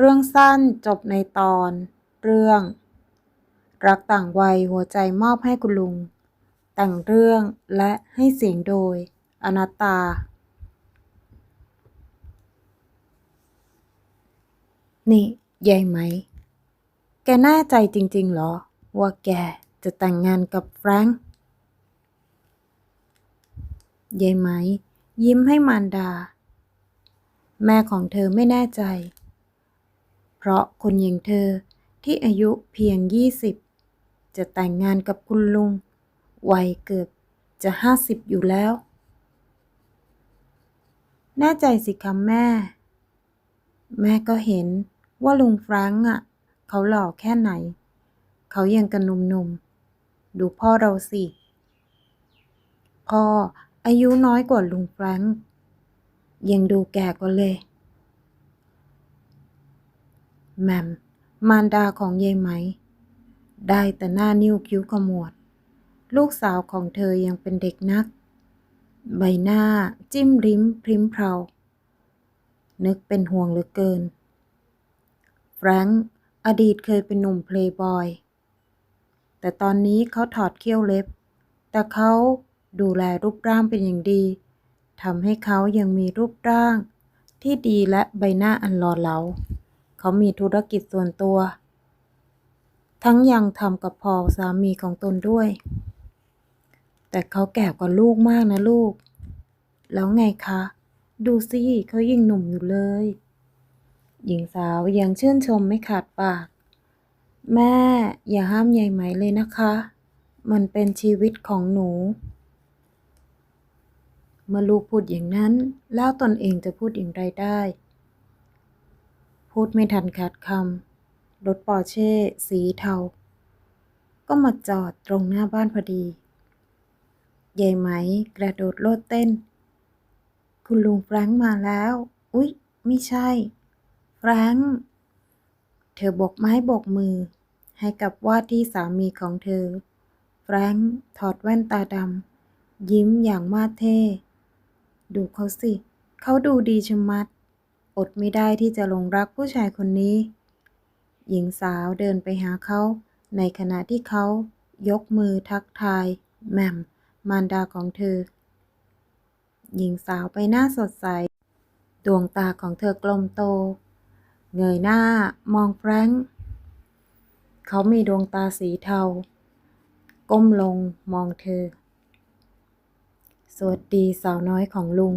เรื่องสั้นจบในตอน เรื่อง รักต่างวัยหัวใจมอบให้คุณลุง แต่งเรื่องและให้เสียงโดย อนัตตา นี่ยายไหม แกแน่ใจจริง ๆ เหรอ ว่าแกจะแต่งงานกับแฟรงค์ยายไหม ยิ้มให้มารดา แม่ของเธอไม่แน่ใจ เพราะคนอย่างเธอที่อายุเพียงยี่สิบจะแต่งงานกับคุณลุง วัยเกือบจะห้าสิบอยู่แล้ว แน่ใจสิคะแม่ แม่ก็เห็นว่าลุงฟรังก์อะ เขาหล่อแค่ไหน เขายังกระหนุ่มๆดูพ่อเราสิ พ่ออายุน้อยกว่าลุงแฟรงค์ยังดูแก่กว่าเลย แมมมารดาของยายไหม ได้แต่หน้านิ้วคิ้วขมวด ลูกสาวของเธอยังเป็นเด็กนัก ใบหน้าจิ้มริมพริมเพรานึกเป็นห่วงเหลือเกิน แฟรงค์อดีตเคยเป็นหนุ่มเพลย์บอย แต่ตอนนี้เขาถอดเขี้ยวเล็บ แต่เขาดูแลรูปร่างเป็นอย่างดีทำให้เขายังมีรูปร่างที่ดีและใบหน้าอันหล่อเหลา เขามีธุรกิจส่วนตัว ทั้งยังทำกับพอสามีของตนด้วย แต่เขาแก่กว่าลูกมากนะลูก แล้วไงคะ ดูสิเขายิ่งหนุ่มอยู่เลย หญิงสาวยังชื่นชมไม่ขาดปาก แม่อย่าห้ามยายไหมเลยนะคะ มันเป็นชีวิตของหนูเมื่อลูกพูดอย่างนั้น แล้วตนเองจะพูดอย่างไรได้ พูดไม่ทันขาดคำรถปอร์เช่สีเทา ก็มาจอดตรงหน้าบ้านพอดียายไหมกระโดดโลดเต้น คุณลุงแฟรงค์มาแล้ว อุ๊ย ไม่ใช่ แฟรงค์ เธอโบกไม้โบกมือ ให้กับว่าที่สามีของเธอ แฟรงค์ถอดแว่นตาดำยิ้มอย่างมาเท่ ดูเขาสิ เขาดูดีชะมัด อดไม่ได้ที่จะหลงรักผู้ชายคนนี้ หญิงสาวเดินไปหาเขา ในขณะที่เขายกมือทักทายแม่มมารดาของเธอ หญิงสาวไปหน้าสดใส ดวงตาของเธอกลมโต เงยหน้ามองแฟรงค์เขามีดวงตาสีเทา ก้มลงมองเธอ สวัสดีสาวน้อยของลุง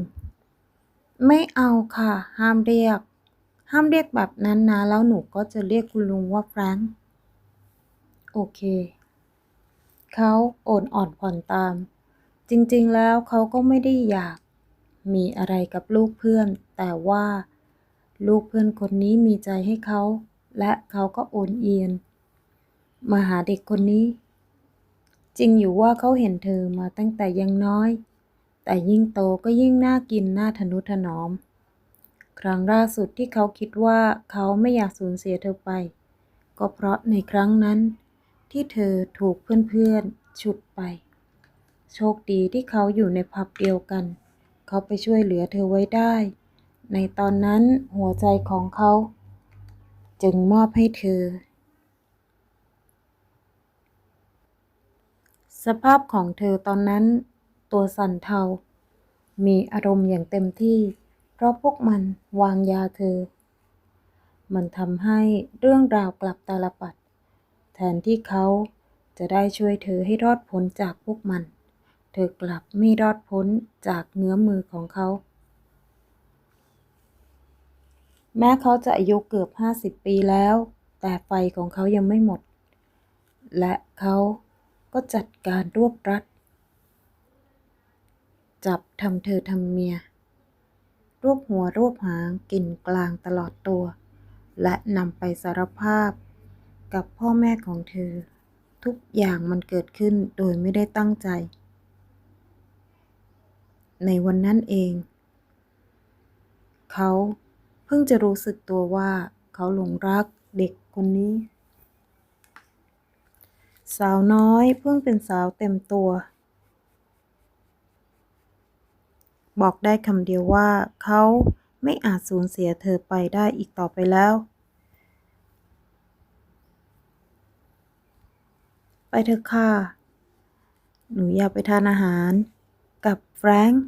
ไม่เอาค่ะ ห้ามเรียก ห้ามเรียกแบบนั้นนะ แล้วหนูก็จะเรียกคุณลุงว่าแฟรงค์โอเค เขาโอนอ่อนผ่อนตาม จริงๆแล้วเขาก็ไม่ได้อยากมีอะไรกับลูกเพื่อน แต่ว่าลูกเพื่อนคนนี้มีใจให้เขา และเขาก็โอนเอียน มาหาเด็กคนนี้ จริงอยู่ว่าเขาเห็นเธอมาตั้งแต่ยังน้อย แต่ยิ่งโตก็ยิ่งน่ากินน่าทนุถนอม ครั้งล่าสุดที่เขาคิดว่าเขาไม่อยากสูญเสียเธอไป ก็เพราะในครั้งนั้น ที่เธอถูกเพื่อนๆฉุดไป โชคดีที่เขาอยู่ในผับเดียวกัน เขาไปช่วยเหลือเธอไว้ได้ ในตอนนั้นหัวใจของเขา จึงมอบให้เธอสภาพของเธอตอนนั้น ตัวสั่นเทา มีอารมณ์อย่างเต็มที่ เพราะพวกมันวางยาเธอ มันทำให้เรื่องราวกลับตาลปัด แทนที่เขาจะได้ช่วยเธอให้รอดพ้นจากพวกมัน เธอกลับไม่รอดพ้นจากเงื้อมือของเขา แม้เขาจะอายุเกือบห้าสิบปีแล้ว แต่ไฟของเขายังไม่หมด และเขาก็จัดการรวบรัด จับทำเธอทำเมีย รวบหัวรวบหางกินกลางตลอดตัว และนำไปสารภาพ กับพ่อแม่ของเธอ ทุกอย่างมันเกิดขึ้นโดยไม่ได้ตั้งใจ ในวันนั้นเอง เขาเพิ่งจะรู้สึกตัวว่าเขาหลงรักเด็กคนนี้ สาวน้อยเพิ่งเป็นสาวเต็มตัว บอกได้คำเดียวว่า เขาไม่อาจสูญเสียเธอไปได้อีกต่อไปแล้ว ไปเถอะค่ะ หนูอยากไปทานอาหารกับแฟรงค์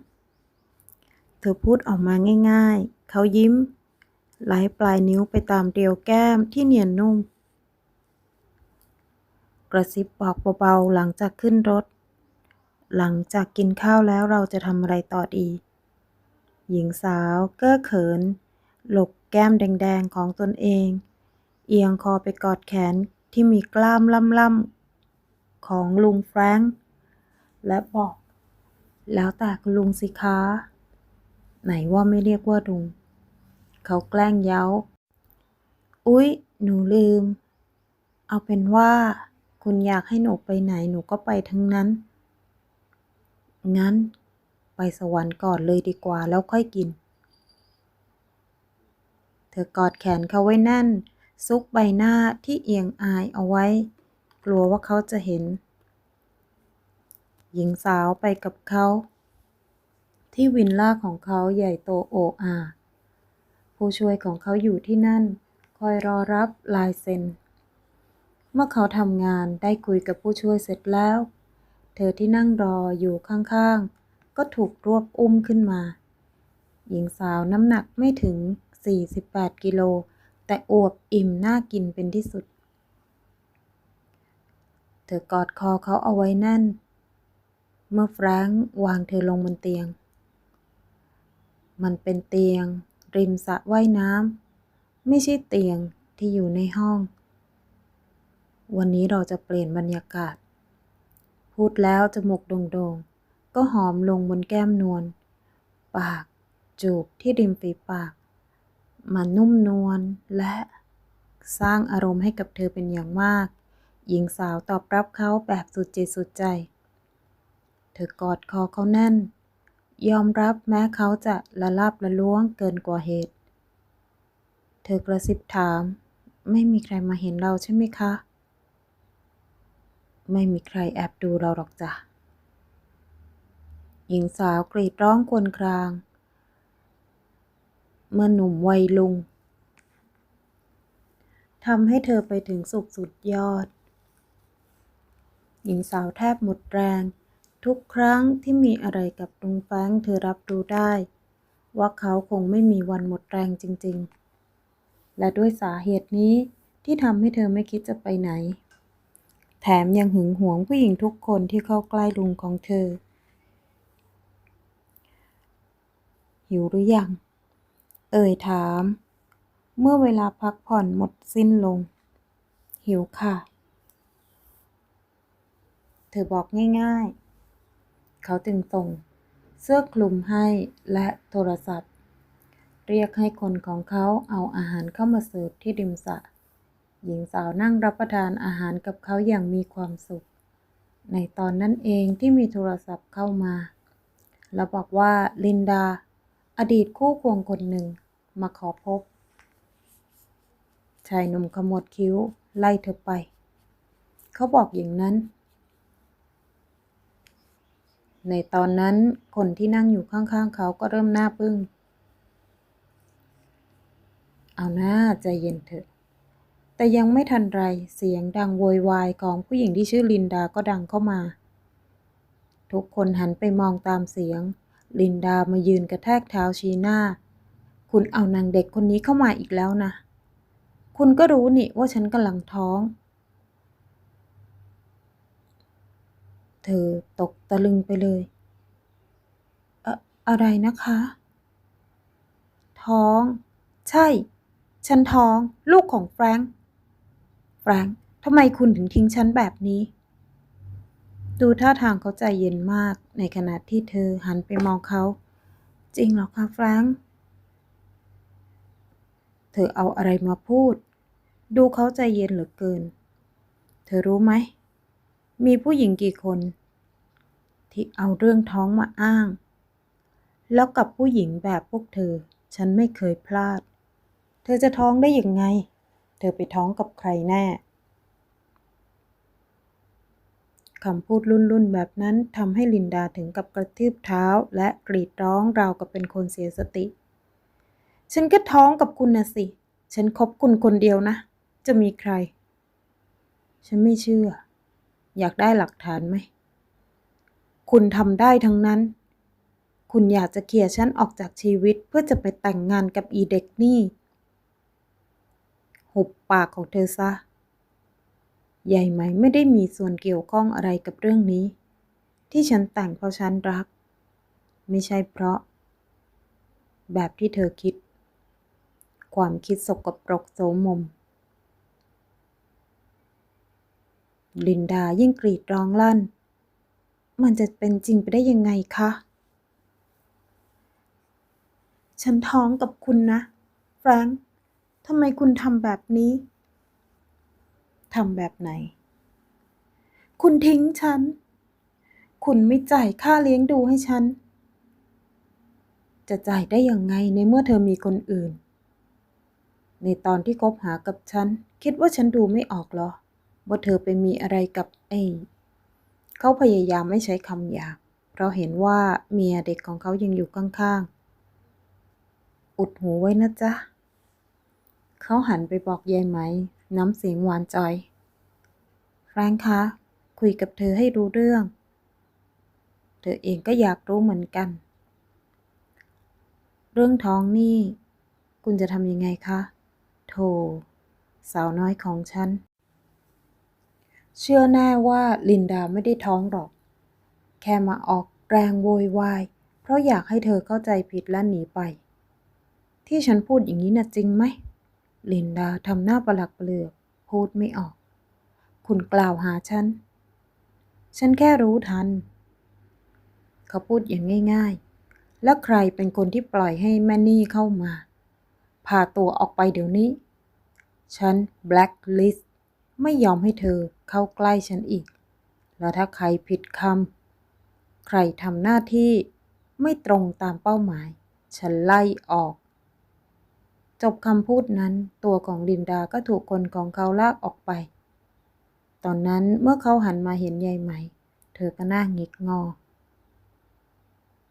เธอพูดออกมาง่ายๆ เขายิ้มไหลปลายนิ้วไปตามเดียวแก้มที่เนียนนุ่ม กระซิบบอกเบาๆหลังจากขึ้นรถ หลังจากกินข้าวแล้วเราจะทำอะไรต่อดี หญิงสาวเก้อเขิน หลบแก้มแดงๆของตนเอง เอียงคอไปกอดแขนที่มีกล้ามล่ำๆของลุงแฟรงค์และบอก แล้วแต่คุณลุงสิคะไหนว่าไม่เรียกว่าลุง เขาแกล้งเย้า อุ๊ย หนูลืม เอาเป็นว่า คุณอยากให้หนูไปไหนหนูก็ไปทั้งนั้น งั้น ไปสวรรค์ก่อนเลยดีกว่าแล้วค่อยกิน เธอกอดแขนเขาไว้แน่น ซุกใบหน้าที่เอียงอายเอาไว้ กลัวว่าเขาจะเห็น หญิงสาวไปกับเขา ที่วินล่าของเขาใหญ่โตโออาผู้ช่วยของเขาอยู่ที่นั่น คอยรอรับลายเซ็น เมื่อเขาทำงานได้คุยกับผู้ช่วยเสร็จแล้ว เธอที่นั่งรออยู่ข้างๆ ก็ถูกรวบอุ้มขึ้นมา หญิงสาวน้ำหนักไม่ถึง 48 กิโล แต่อวบอิ่มน่ากินเป็นที่สุด เธอกอดคอเขาเอาไว้แน่น เมื่อแฟรงค์วางเธอลงบนเตียง มันเป็นเตียง ริมสระว่ายน้ำไม่ใช่เตียงที่อยู่ในห้อง วันนี้เราจะเปลี่ยนบรรยากาศ พูดแล้วจมูกโด่งๆ ก็หอมลงบนแก้มนวล ปากจูบที่ริมฝีปาก มันนุ่มนวลและสร้างอารมณ์ให้กับเธอเป็นอย่างมาก หญิงสาวตอบรับเขาแบบสุดจิตสุดใจ เธอกอดคอเขาแน่น ยอมรับแม้เขาจะละลาบละล้วงเกินกว่าเหตุ เธอกระซิบถาม ไม่มีใครมาเห็นเราใช่ไหมคะ ไม่มีใครแอบดูเราหรอกจ้ะ หญิงสาวกรีดร้องควญคราง เมื่อหนุ่มวัยลุงทำให้เธอไปถึงสุขสุดยอด หญิงสาวแทบหมดแรง ทุกครั้งที่มีอะไรกับลุงแฟงเธอรับรู้ได้ ว่าเขาคงไม่มีวันหมดแรงจริง ๆ และด้วยสาเหตุนี้ที่ทำให้เธอไม่คิดจะไปไหน แถมยังหึงหวงผู้หญิงทุกคนที่เข้าใกล้ลุงของเธอ หิวหรือยัง เอ่ยถาม เมื่อเวลาพักผ่อนหมดสิ้นลง หิวค่ะ เธอบอกง่ายๆ เขาจึงส่งเสื้อคลุมให้และโทรศัพท์ เรียกให้คนของเขาเอาอาหารเข้ามาเสิร์ฟที่ริมสระ หญิงสาวนั่งรับประทานอาหารกับเขาอย่างมีความสุข ในตอนนั้นเองที่มีโทรศัพท์เข้ามา แล้วบอกว่าลินดา อดีตคู่ควงคนหนึ่ง มาขอพบ ชายหนุ่มขมวดคิ้ว ไล่เธอไป เขาบอกอย่างนั้น ในตอนนั้นคนที่นั่งอยู่ข้างๆเขาก็เริ่มหน้าปึ้ง เอาหน้าใจเย็นเถอะ แต่ยังไม่ทันไรเสียงดังโวยวายของผู้หญิงที่ชื่อลินดาก็ดังเข้ามา ทุกคนหันไปมองตามเสียง ลินดามายืนกระแทกเท้าชี้หน้า คุณเอานางเด็กคนนี้เข้ามาอีกแล้วนะ คุณก็รู้นี่ว่าฉันกำลังท้อง เธอตกตะลึงไปเลยอะอะไรนะคะ ท้อง ใช่ ฉันท้อง ลูกของแฟรงค์ แฟรงค์ทำไมคุณถึงทิ้งฉันแบบนี้ ดูท่าทางเขาใจเย็นมากในขณะที่เธอหันไปมองเขา จริงหรอคะแฟรงค์เธอเอาอะไรมาพูด ดูเขาใจเย็นเหลือเกิน เธอรู้ไหม มีผู้หญิงกี่คน ที่เอาเรื่องท้องมาอ้าง แล้วกับผู้หญิงแบบพวกเธอ ฉันไม่เคยพลาด เธอจะท้องได้อยังไง ธอไปท้องกับใครแน่คำพูดรุ่นๆแบบนั้นทำให้ลินดาถึงกับกระทืบเท้า และกรีดร้องราวกับเป็นคนเสียสติ ฉันก็ท้องกับคุณนะสิ ฉันคบคุณคนเดียวนะ จะมีใคร ฉันไม่เชื่อ อยากได้หลักฐานไหม คุณทำได้ทั้งนั้น คุณอยากจะเคลียร์ฉันออกจากชีวิตเพื่อจะไปแต่งงานกับอีเด็กนี่ หุบปากของเธอซะ ใหญ่ไหมไม่ได้มีส่วนเกี่ยวข้องอะไรกับเรื่องนี้ ที่ฉันแต่งเพราะฉันรัก ไม่ใช่เพราะ แบบที่เธอคิด ความคิดสกปรกโสมม ลินดายิ่งกรีดร้องลั่น มันจะเป็นจริงไปได้ยังไงคะ ฉันท้องกับคุณนะ แฟรงค์ ทำไมคุณทำแบบนี้ ทำแบบไหน คุณทิ้งฉัน คุณไม่จ่ายค่าเลี้ยงดูให้ฉัน จะจ่ายได้ยังไงในเมื่อเธอมีคนอื่น ในตอนที่คบหากับฉัน คิดว่าฉันดูไม่ออกเหรอ ว่าเธอไปมีอะไรกับไอ้เขาพยายามไม่ใช้คำหยาบเพราะเห็นว่าเมียเด็กของเขายังอยู่ข้างๆ อุดหูไว้นะจ๊ะ เขาหันไปบอกยายไหม น้ำเสียงหวานจอยแฟรงคะ คุยกับเธอให้รู้เรื่อง เธอเองก็อยากรู้เหมือนกัน เรื่องท้องนี่ คุณจะทำยังไงคะโธสาวน้อยของฉัน เชื่อแน่ว่าลินดาไม่ได้ท้องหรอก แค่มาออกแรงโวยวาย เพราะอยากให้เธอเข้าใจผิดและหนีไป ที่ฉันพูดอย่างนี้น่ะจริงไหม ลินดาทำหน้าประหลักเปลือกพูดไม่ออก คุณกล่าวหาฉัน ฉันแค่รู้ทัน เขาพูดอย่างง่าย ๆ แล้วใครเป็นคนที่ปล่อยให้แม่นี่เข้ามา พาตัวออกไปเดี๋ยวนี้ ฉัน blacklist ไม่ยอมให้เธอเข้าใกล้ฉันอีก แล้วถ้าใครผิดคำใครทำหน้าที่ไม่ตรงตามเป้าหมาย ฉันไล่ออก จบคำพูดนั้นตัวของลินดาก็ถูกคนของเขาลากออกไป ตอนนั้นเมื่อเขาหันมาเห็นยายไหม เธอก็หน้าหงิกงอ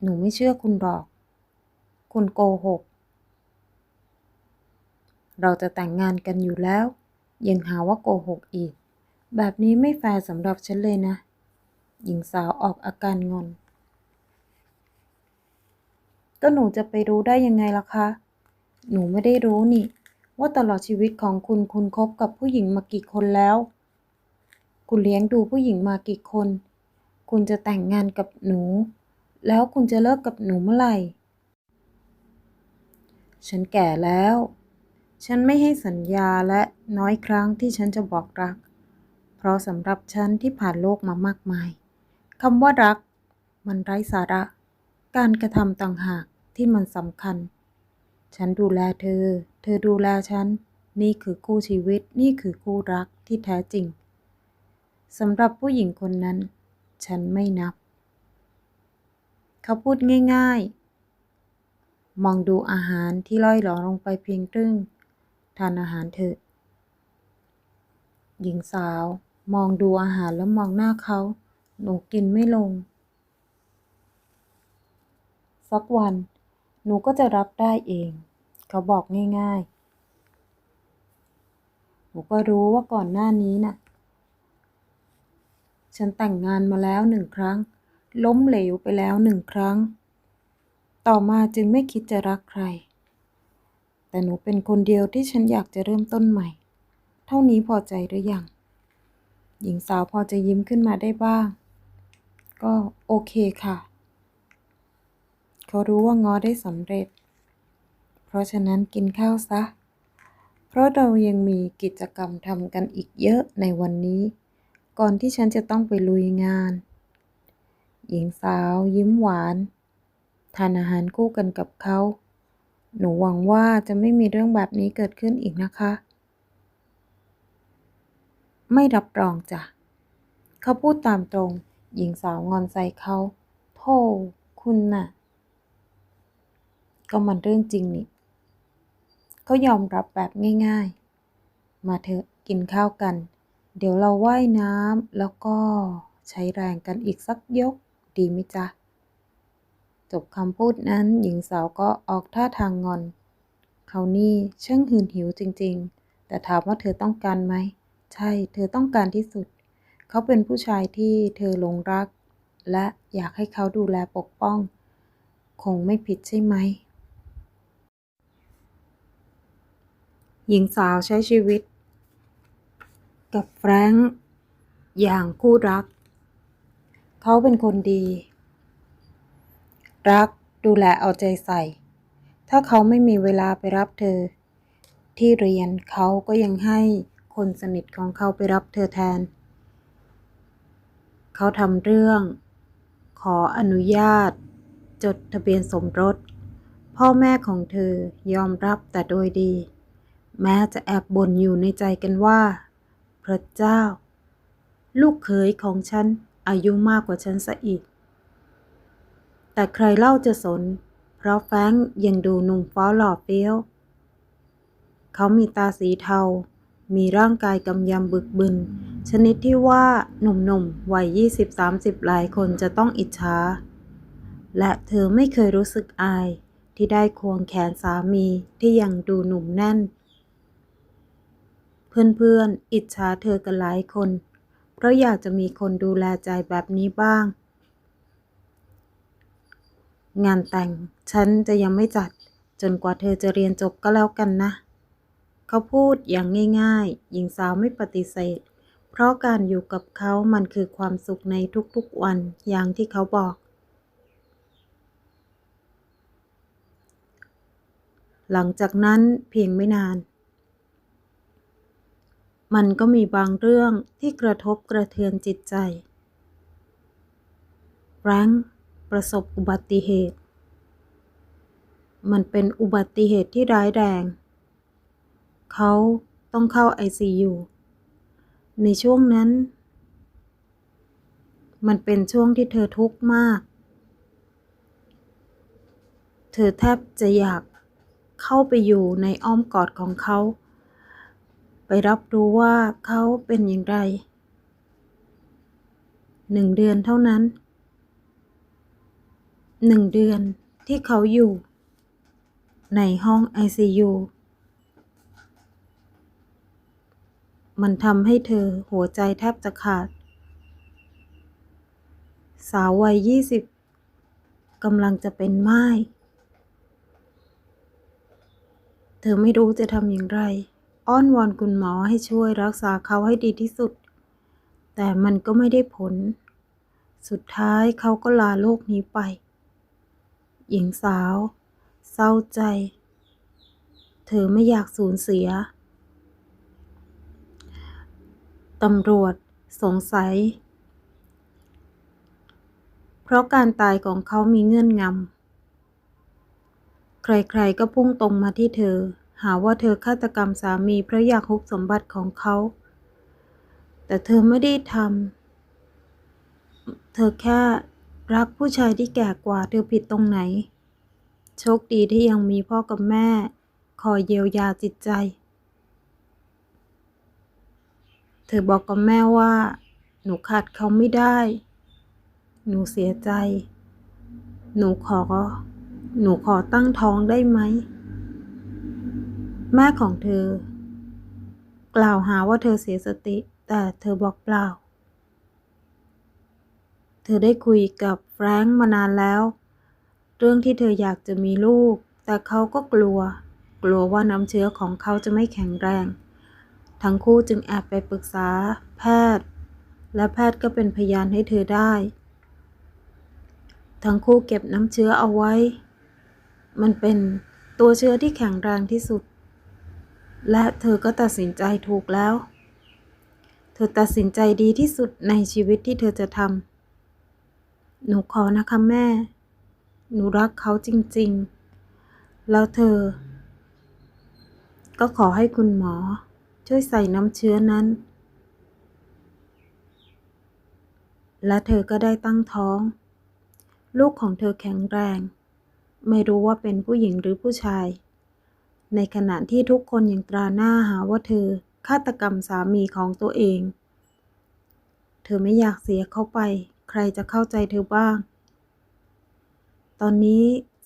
หนูไม่เชื่อคุณหรอก คุณโกหก เราจะแต่งงานกันอยู่แล้ว ยังหาว่าโกหกอีก แบบนี้ไม่แฟร์สำหรับฉันเลยนะ หญิงสาวออกอาการงอน ก็หนูจะไปรู้ได้ยังไงล่ะคะ หนูไม่ได้รู้นี่ ว่าตลอดชีวิตของคุณคุณคบกับผู้หญิงมากี่คนแล้ว คุณเลี้ยงดูผู้หญิงมากี่คน คุณจะแต่งงานกับหนู แล้วคุณจะเลิกกับหนูเมื่อไหร่ ฉันแก่แล้ว ฉันไม่ให้สัญญาและน้อยครั้งที่ฉันจะบอกรัก เพราะสำหรับฉันที่ผ่านโลกมามากมายคำว่ารัก มันไร้สาระ การกระทำต่างหากที่มันสำคัญ ฉันดูแลเธอ เธอดูแลฉัน นี่คือคู่ชีวิต นี่คือคู่รักที่แท้จริงสำหรับผู้หญิงคนนั้น ฉันไม่นับ เขาพูดง่าย ๆ มองดูอาหารที่ล่อยหลอลงไปเพียงครึ่ง ทานอาหารเถอะ หญิงสาวมองดูอาหารแล้วมองหน้าเขา หนูกินไม่ลง สักวัน หนูก็จะรับได้เอง เขาบอกง่ายๆ หนูก็รู้ว่าก่อนหน้านี้น่ะ ฉันแต่งงานมาแล้วหนึ่งครั้ง ล้มเหลวไปแล้วหนึ่งครั้ง ต่อมาจึงไม่คิดจะรักใคร แต่หนูเป็นคนเดียวที่ฉันอยากจะเริ่มต้นใหม่ เท่านี้พอใจหรือยัง หญิงสาวพอจะยิ้มขึ้นมาได้บ้าง ก็โอเคค่ะ เขารู้ว่าง้อได้สำเร็จ เพราะฉะนั้นกินข้าวซะ เพราะเรายังมีกิจกรรมทำกันอีกเยอะในวันนี้ ก่อนที่ฉันจะต้องไปลุยงาน หญิงสาวยิ้มหวาน ทานอาหารคู่กันกับเขา หนูหวังว่าจะไม่มีเรื่องแบบนี้เกิดขึ้นอีกนะคะ ไม่รับรองจ้ะ เขาพูดตามตรง หญิงสาวงอนใส่เขา โธ่คุณน่ะ ก็มันเรื่องจริงนี่เขายอมรับแบบง่ายๆ มาเถอะกินข้าวกัน เดี๋ยวเราว่ายน้ำแล้วก็ใช้แรงกันอีกสักยกดีไหมจ๊ะ จบคำพูดนั้นหญิงสาวก็ออกท่าทางงอน เขานี่ช่างหืนหิวจริงๆ แต่ถามว่าเธอต้องการไหม ใช่เธอต้องการที่สุด เขาเป็นผู้ชายที่เธอหลงรัก และอยากให้เขาดูแลปกป้อง คงไม่ผิดใช่ไหม หญิงสาวใช้ชีวิต กับแฟรงค์อย่างคู่รัก เขาเป็นคนดี รักดูแลเอาใจใส่ ถ้าเขาไม่มีเวลาไปรับเธอ ที่เรียนเขาก็ยังให้คนสนิทของเขาไปรับเธอแทน เขาทำเรื่อง ขออนุญาต จดทะเบียนสมรส พ่อแม่ของเธอยอมรับแต่โดยดี แม้จะแอบบ่นอยู่ในใจกันว่า พระเจ้า ลูกเขยของฉันอายุมากกว่าฉันซะอีก แต่ใครเล่าจะสน เพราะแฟงยังดูหนุ่มฟ้าหล่อเฟี้ยว เขามีตาสีเทา มีร่างกายกำยำบึกบึน ชนิดที่ว่าหนุ่มๆ วัย 20-30 หลายคนจะต้องอิจฉา และเธอไม่เคยรู้สึกอายที่ได้ควงแขนสามีที่ยังดูหนุ่มแน่น เพื่อนๆ อิจฉาเธอกันหลายคน เพราะอยากจะมีคนดูแลใจแบบนี้บ้าง งานแต่งฉันจะยังไม่จัด จนกว่าเธอจะเรียนจบก็แล้วกันนะ เขาพูดอย่างง่ายๆ หญิงสาวไม่ปฏิเสธ เพราะการอยู่กับเขามันคือความสุขในทุกๆวันอย่างที่เขาบอก หลังจากนั้นเพียงไม่นาน มันก็มีบางเรื่องที่กระทบกระเทือนจิตใจแรงประสบอุบัติเหตุ มันเป็นอุบัติเหตุที่ร้ายแรง เขาต้องเข้า ICU ในช่วงนั้น มันเป็นช่วงที่เธอทุกข์มาก เธอแทบจะอยากเข้าไปอยู่ในอ้อมกอดของเขา รับรู้ว่าเขาเป็นอย่างไรหนึ่งเดือนเท่านั้นหนึ่งเดือนที่เขาอยู่ ในห้อง ICU มันทำให้เธอหัวใจแทบจะขาด สาววัยยี่สิบกำลังจะเป็นไม้ เธอไม่รู้จะทำอย่างไร อ้อนวอนคุณหมอให้ช่วยรักษาเขาให้ดีที่สุด แต่มันก็ไม่ได้ผล สุดท้ายเขาก็ลาโลกนี้ไป หญิงสาว เศร้าใจ เธอไม่อยากสูญเสีย ตำรวจสงสัย เพราะการตายของเขามีเงื่อนงำ ใครๆก็พุ่งตรงมาที่เธอ หาว่าเธอฆาตกรรมสามีเพราะอยากฮุบสมบัติของเขา แต่เธอไม่ได้ทำ เธอแค่รักผู้ชายที่แก่กว่าเธอผิดตรงไหน โชคดีที่ยังมีพ่อกับแม่ คอยเยียวยาจิตใจ เธอบอกกับแม่ว่า หนูขาดเขาไม่ได้ หนูเสียใจ หนูขอ หนูขอตั้งท้องได้ไหม แม่ของเธอ กล่าวหาว่าเธอเสียสติ แต่เธอบอกเปล่า เธอได้คุยกับแฟรงค์มานานแล้ว เรื่องที่เธออยากจะมีลูก แต่เขาก็กลัว กลัวว่าน้ำเชื้อของเขาจะไม่แข็งแรง ทั้งคู่จึงแอบไปปรึกษา แพทย์ และแพทย์ก็เป็นพยานให้เธอได้ ทั้งคู่เก็บน้ำเชื้อเอาไว้ มันเป็นตัวเชื้อที่แข็งแรงที่สุด และเธอก็ตัดสินใจถูกแล้ว เธอตัดสินใจดีที่สุดในชีวิตที่เธอจะทำหนูขอนะคะแม่ หนูรักเขาจริง ๆ แล้วเธอ ก็ขอให้คุณหมอ ช่วยใส่น้ำเชื้อนั้น และเธอก็ได้ตั้งท้อง ลูกของเธอแข็งแรง ไม่รู้ว่าเป็นผู้หญิงหรือผู้ชาย ในขณะที่ทุกคนยังตราหน้าหาว่าเธอฆาตกรรมสามีของตัวเอง เธอไม่อยากเสียเขาไป ใครจะเข้าใจเธอบ้าง ตอนนี้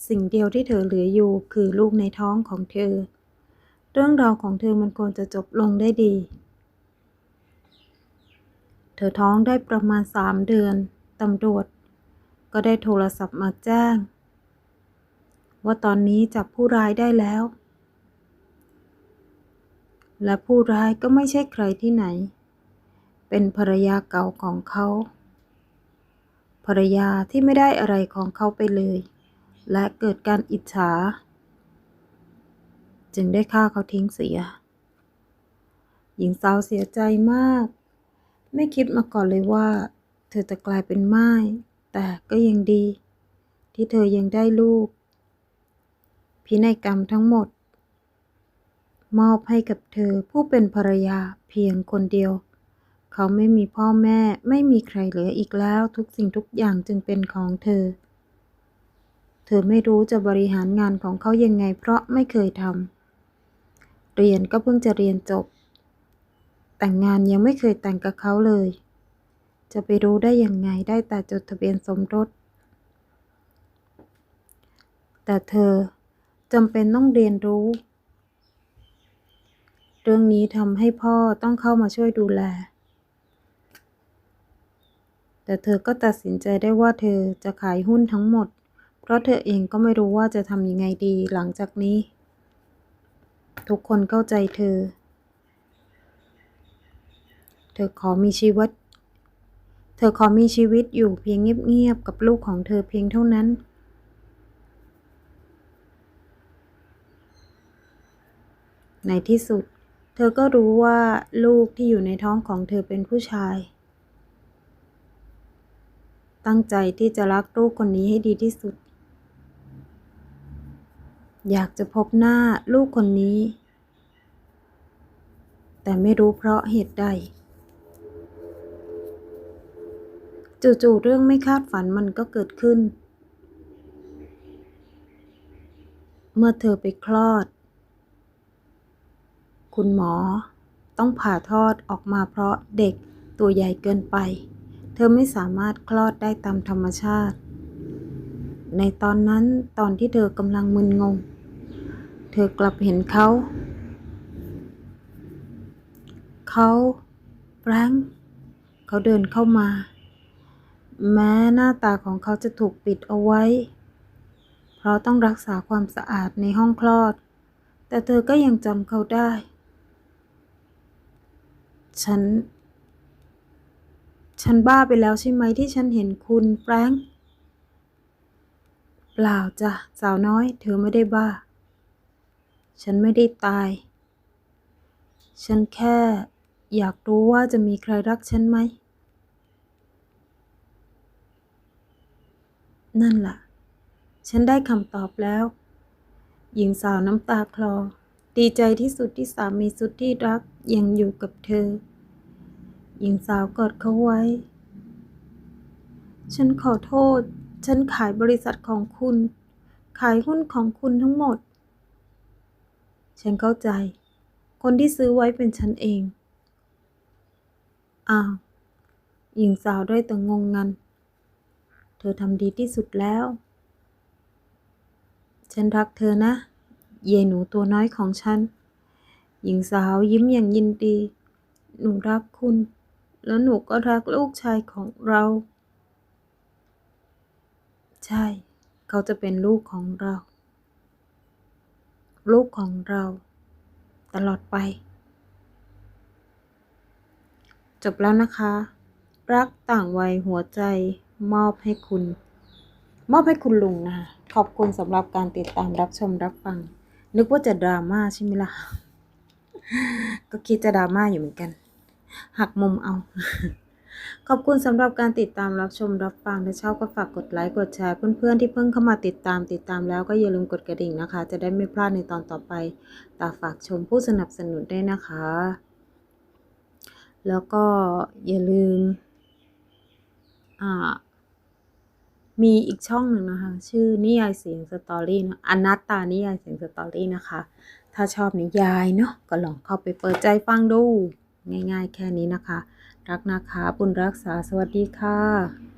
สิ่งเดียวที่เธอเหลืออยู่คือลูกในท้องของเธอ เรื่องราวของเธอมันควรจะจบลงได้ดี เธอท้องได้ประมาณสามเดือน ตำรวจ ก็ได้โทรศัพท์มาแจ้ง ว่าตอนนี้จับผู้ร้ายได้แล้ว และผู้ร้ายก็ไม่ใช่ใครที่ไหน เป็นภรรยาเก่าของเขา ภรรยาที่ไม่ได้อะไรของเขาไปเลย และเกิดการอิจฉา จึงได้ฆ่าเขาทิ้งเสีย หญิงสาวเสียใจมาก ไม่คิดมาก่อนเลยว่า เธอจะกลายเป็นไม่ายแต่ก็ยังดี ที่เธอยังได้ลูก พินัยกรรมทั้งหมด มอบให้กับเธอผู้เป็นภรรยาเพียงคนเดียว เขาไม่มีพ่อแม่ไม่มีใครเหลืออีกแล้วทุกสิ่งทุกอย่างจึงเป็นของเธอ เธอไม่รู้จะบริหารงานของเขายังไงเพราะไม่เคยทำเรียนก็เพิ่งจะเรียนจบ แต่งงานยังไม่เคยแต่งกับเขาเลย จะไปรู้ได้ยังไงได้แต่จดทะเบียนสมรสแต่เธอจำเป็นต้องเรียนรู้ เรื่องนี้ทำให้พ่อต้องเข้ามาช่วยดูแล แต่เธอก็ตัดสินใจได้ว่าเธอจะขายหุ้นทั้งหมด เพราะเธอเองก็ไม่รู้ว่าจะทำยังไงดีหลังจากนี้ ทุกคนเข้าใจเธอ เธอขอมีชีวิต เธอขอมีชีวิตอยู่เพียงเงียบๆกับลูกของเธอเพียงเท่านั้นในที่สุด เธอก็รู้ว่าลูกที่อยู่ในท้องของเธอเป็นผู้ชาย ตั้งใจที่จะรักลูกคนนี้ให้ดีที่สุด อยากจะพบหน้าลูกคนนี้ แต่ไม่รู้เพราะเหตุใด จู่ๆเรื่องไม่คาดฝันมันก็เกิดขึ้น เมื่อเธอไปคลอด คุณหมอ ต้องผ่าทอดออกมาเพราะเด็กตัวใหญ่เกินไป เธอไม่สามารถคลอดได้ตามธรรมชาติ ในตอนนั้นตอนที่เธอกำลังมึนงง เธอกลับเห็นเขา เขาแฟรงเขาเดินเข้ามา แม้หน้าตาของเขาจะถูกปิดเอาไว้ เพราะต้องรักษาความสะอาดในห้องคลอด แต่เธอก็ยังจำเขาได้ ฉัน ฉันบ้าไปแล้วใช่ไหมที่ฉันเห็นคุณแฟรงค์เปล่าจ้ะสาวน้อย เธอไม่ได้บ้า ฉันไม่ได้ตาย ฉันแค่อยากรู้ว่าจะมีใครรักฉันไหม นั่นล่ะ ฉันได้คำตอบแล้ว หญิงสาวน้ำตาคลอ ดีใจที่สุดที่สามีสุดที่รักยังอยู่กับเธอ หญิงสาวกอดเขาไว้ ฉันขอโทษ ฉันขายบริษัทของคุณ ขายหุ้นของคุณทั้งหมด ฉันเข้าใจ คนที่ซื้อไว้เป็นฉันเอง อ้าว หญิงสาวได้แต่งงงัน เธอทำดีที่สุดแล้ว ฉันรักเธอนะ เยหนูตัวน้อยของฉัน หญิงสาวยิ้มอย่างยินดี หนูรักคุณ แล้วหนูก็รักลูกชายของเรา ใช่ เขาจะเป็นลูกของเรา ลูกของเรา ตลอดไป จบแล้วนะคะ รักต่างวัยหัวใจมอบให้คุณ มอบให้คุณลุงนะคะขอบคุณสำหรับการติดตามรับชมรับฟัง นึกว่าจะดราม่าใช่ไหมล่ะ ก็คิดจะดราม่าอยู่เหมือนกัน หักมุมเอา ขอบคุณสำหรับการติดตามรับชมรับฟังถ้าชอบก็ฝากกดไลค์กดแชร์เพื่อนๆที่เพิ่งเข้ามาติดตามติดตามแล้วก็อย่าลืมกดกระดิ่งนะคะ จะได้ไม่พลาดในตอนต่อไปตาฝากชมผู้สนับสนุนด้วยนะคะ แล้วก็อย่าลืมอ่า มีอีกช่องหนึ่งนะคะ ชื่อนิยายเสียงสตอรี่นะอนัตตานิยายเสียงสตอรี่นะคะ ถ้าชอบนิยายเนาะก็ลองเข้าไปเปิดใจฟังดู ง่ายๆ แค่นี้นะคะ รักนะคะ บุญรักษาสวัสดีค่ะ